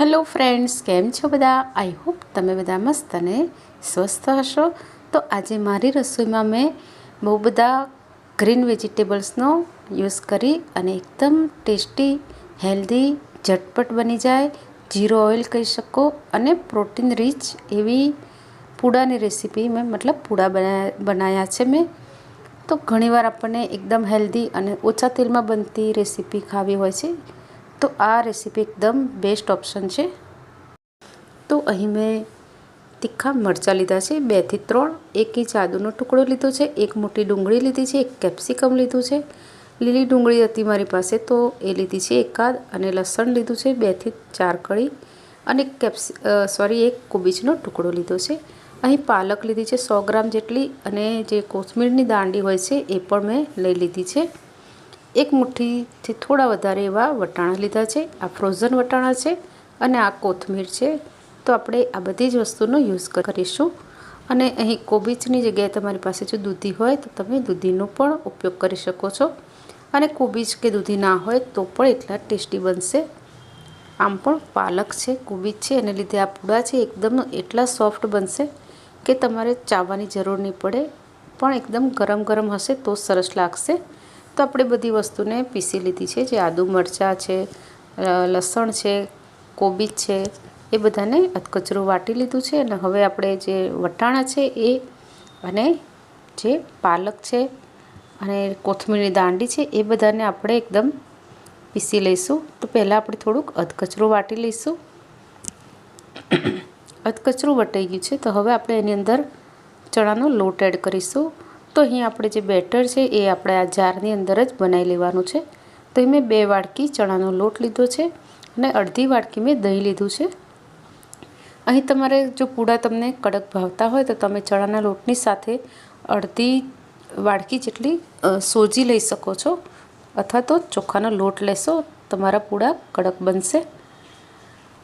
Hello friends, કેમ છો બધા? આઈ હોપ તમે બધા મસ્ત અને સ્વસ્થ હશો. તો આજે મારી રસોઈમાં મેં બહુ બધા ગ્રીન વેજીટેબલ્સનો યુઝ કરી અને એકદમ ટેસ્ટી, હેલ્ધી, ઝટપટ બની જાય. જીરો ઓઇલ કહી શકો અને પ્રોટીન રીચ એવી પૂડાની રેસીપી મેં મતલબ પૂડા બનાવ્યા છે મેં. તો ઘણીવાર આપણને એકદમ હેલ્ધી અને ઓછા તેલમાં બનતી રેસીપી ખાવી હોય છે. તો આ રેસીપી એકદમ બેસ્ટ ઓપ્શન છે. તો અહીં મેં તીખા મરચાં લીધા છે બેથી ત્રણ. એક ઇંચ આદુનો ટુકડો લીધો છે, એક મોટી ડુંગળી લીધી છે, એક કેપ્સિકમ લીધું છે. લીલી ડુંગળી હતી મારી પાસે, તો એ લીધી છે એકાદ અને લસણ લીધું છે બેથી ચાર કળી. અને કેપ્સી સોરી એક કોબીજનો ટુકડો લીધો છે. અહીં પાલક લીધી છે સો ગ્રામ જેટલી અને જે કોથમીરની દાંડી હોય છે એ પણ મેં લઈ લીધી છે. એક મુઠ્ઠીથી થોડા વધારે એવા વટાણા લીધા છે. આ ફ્રોઝન વટાણા છે અને આ કોથમીર છે. તો આપણે આ બધી જ વસ્તુનો યુઝ કરીશું. અને અહીં કોબીજની જગ્યાએ તમારી પાસે જો દૂધી હોય તો તમે દૂધીનો પણ ઉપયોગ કરી શકો છો. અને કોબીજ કે દૂધી ના હોય તો પણ એટલા ટેસ્ટી બનશે. આમ પણ પાલક છે, કોબીજ છે, એને લીધે આ પૂડા છે એકદમ એટલા સોફ્ટ બનશે કે તમારે ચાવવાની જરૂર નહીં પડે. પણ એકદમ ગરમ ગરમ હશે તો સરસ લાગશે. તો આપણે બધી વસ્તુને પીસી લીધી છે. જે આદુ મરચાં છે લસણ છે, કોબીજ છે, એ બધાને અધકચરું વાટી લીધું છે અને હવે આપણે જે વટાણા છે એ અને જે પાલક છે અને કોથમીરની દાંડી છે એ બધાને આપણે એકદમ પીસી લઈશું. તો પહેલાં આપણે થોડુંક અધકચરું વાટી લઈશું. અધકચરું વટાઈ ગયું છે. તો હવે આપણે એની અંદર ચણાનો લોટ એડ કરીશું. તો અહીં આપણે જે બેટર છે એ આપણે આ જારની અંદર જ બનાવી લેવાનું છે. તો એ મેં બે વાડકી ચણાનો લોટ લીધો છે અને અડધી વાડકી મેં દહીં લીધું છે. અહીં તમારે જો પૂડા તમને કડક ભાવતા હોય તો તમે ચણાના લોટની સાથે અડધી વાડકી જેટલી સોજી લઈ શકો છો અથવા તો ચોખાનો લોટ લેશો, તમારા પૂડા કડક બનશે.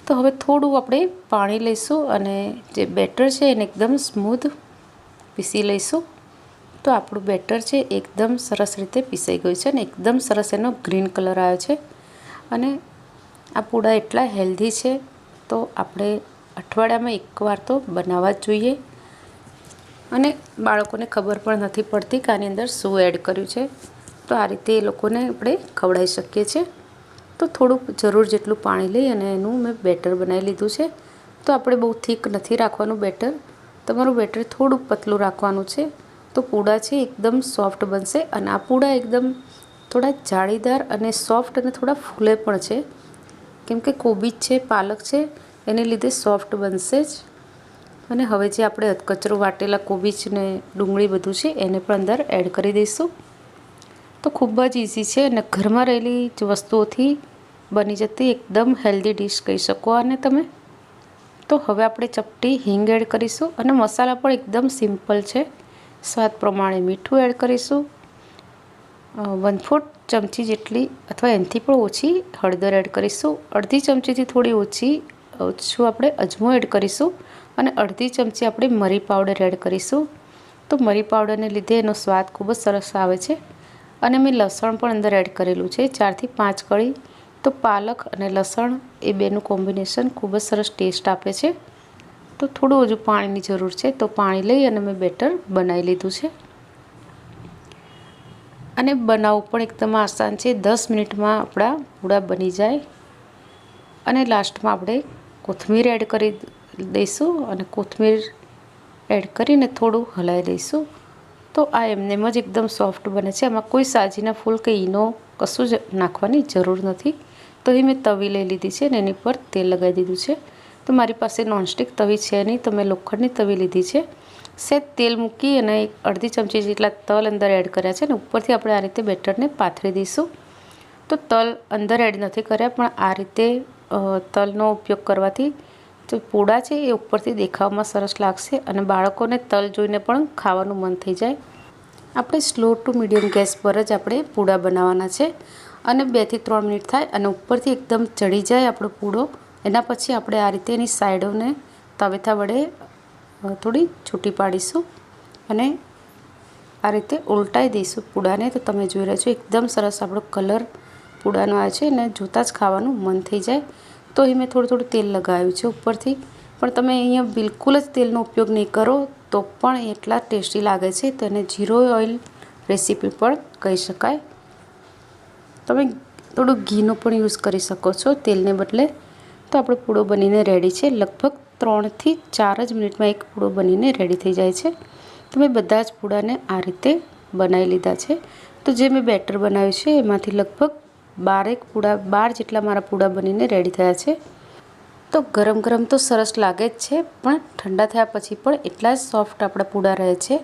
તો હવે થોડું આપણે પાણી લઈશું અને જે બેટર છે એને એકદમ સ્મૂધ પીસી લઈશું. તો આપણું બેટર છે, એકદમ સરસ રીતે પીસાઈ ગયું છે અને એકદમ સરસ એનો ગ્રીન કલર આવ્યો છે. અને આ પૂડા એટલા હેલ્ધી છે, તો આપણે અઠવાડિયામાં એકવાર તો બનાવવા જ જોઈએ. અને બાળકોને ખબર પણ નથી પડતી કે આની અંદર શું એડ કર્યું છે. તો આ રીતે એ લોકોને આપણે ખવડાવી શકીએ છીએ. તો થોડુંક જરૂર જેટલું પાણી લઈ અને એનું મેં બેટર બનાવી લીધું છે. તો આપણે બહુ થીક નથી રાખવાનું બેટર. તમારું બેટર થોડુંક પતલું રાખવાનું છે. તો પૂડા છે એકદમ સોફ્ટ બનશે અને આ પૂડા એકદમ થોડા જાળીદાર અને સોફ્ટ અને થોડા ફૂલે પણ છે. કેમ કે કોબીજ છે, પાલક છે, એને લીધે સોફ્ટ બનશે જ. અને હવે જે આપણે કચરો વાટેલા કોબીજ ને ડુંગળી બધું છે એને પણ અંદર એડ કરી દઈશું. તો ખૂબ જ ઇઝી છે અને ઘરમાં રહેલી જ વસ્તુઓથી બની જતી એકદમ હેલ્ધી ડીશ કહી શકો અને તમે. તો હવે આપણે ચપટી હિંગ એડ કરીશું અને મસાલા પણ એકદમ સિમ્પલ છે. સ્વાદ પ્રમાણે મીઠું એડ કરીશું. વન ફોર્થ ચમચી જેટલી અથવા એનાથી પણ ઓછી હળદર એડ કરીશું. અડધી ચમચીથી થોડી ઓછી, ઓછું આપણે અજમો એડ કરીશું અને અડધી ચમચી આપણે મરી પાવડર એડ કરીશું. તો મરી પાવડરને લીધે એનો સ્વાદ ખૂબ જ સરસ આવે છે અને મેં લસણ પણ અંદર એડ કરેલું છે, ચારથી પાંચ કળી. તો પાલક અને લસણ એ બેનું કોમ્બિનેશન ખૂબ જ સરસ ટેસ્ટ આપે છે. તો થોડું હજુ પાણીની જરૂર છે. તો પાણી લઈ અને મેં બેટર બનાવી લીધું છે. અને બનાવવું પણ એકદમ આસાન છે. દસ મિનિટમાં આપણા પૂડા બની જાય. અને લાસ્ટમાં આપણે કોથમીર એડ કરી દઈશું અને કોથમીર એડ કરીને થોડું હલાવી દઈશું. તો આ એમને જ એકદમ સોફ્ટ બને છે. એમાં કોઈ સાજીના ફૂલ કે ઈનો કશું જ નાખવાની જરૂર નથી. તો એ મેં તવી લઈ લીધી છે અને એની પર તેલ લગાવી દીધું છે. તો મારી પાસે નોનસ્ટિક તવી છે નહીં, તો મેં લોખંડની તવી લીધી છે. સેજ તેલ મૂકી અને એક અડધી ચમચી જેટલા તલ અંદર એડ કર્યા છે અને ઉપરથી આપણે આ રીતે બેટરને પાથરી દઈશું. તો તલ અંદર એડ નથી કર્યા, પણ આ રીતે તલનો ઉપયોગ કરવાથી જે પૂડા છે એ ઉપરથી દેખાવમાં સરસ લાગશે અને બાળકોને તલ જોઈને પણ ખાવાનું મન થઈ જાય. આપણે સ્લો ટુ મીડિયમ ગેસ પર જ આપણે પૂડા બનાવવાના છે અને બેથી ત્રણ મિનિટ થાય અને ઉપરથી એકદમ ચડી જાય આપણો પૂડો. એના પછી આપણે આ રીતે એની સાઈડોને તવેથા વડે થોડી છૂટી પાડીશું અને આ રીતે ઉલટાઈ દઈશું પૂડાને. તો તમે જોઈ રહ્યા છો, એકદમ સરસ આપણો કલર પૂડાનો આવે છે અને જોતાં જ ખાવાનું મન થઈ જાય. તો અહીં મેં થોડું થોડું તેલ લગાવ્યું છે ઉપરથી. પણ તમે અહીંયા બિલકુલ જ તેલનો ઉપયોગ નહીં કરો, તો પણ એટલા ટેસ્ટી લાગે છે. તો એને જીરો ઓઇલ રેસીપી પણ કહી શકાય. તમે થોડું ઘીનો પણ યુઝ કરી શકો છો, તેલને બદલે. તો આપણો પૂડો બનીને રેડી છે. લગભગ ત્રણથી ચાર જ મિનિટમાં એક પૂડો બનીને રેડી થઈ જાય છે. તો મેં બધા જ પૂડાને આ રીતે બનાવી લીધા છે. તો જે મેં બેટર બનાવ્યું છે, એમાંથી લગભગ બારેક પૂડા, બાર જેટલા મારા પૂડા બનીને રેડી થયા છે. તો ગરમ ગરમ તો સરસ લાગે જ છે, પણ ઠંડા થયા પછી પણ એટલા જ સોફ્ટ આપણા પૂડા રહે છે.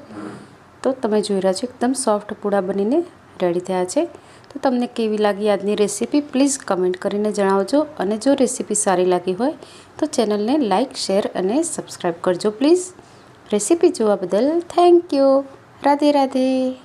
તો તમે જોઈ રહ્યા છો, એકદમ સોફ્ટ પૂડા બનીને રેડી થયા છે. તો તમને કેવી લાગી આજની રેસીપી પ્લીઝ કમેન્ટ કરીને જણાવજો અને જો રેસીપી સારી લાગી હોય તો ચેનલને લાઇક શેર અને સબસ્ક્રાઈબ કરજો પ્લીઝ. રેસીપી જોવા બદલ થેન્ક યુ. રાધે રાધે.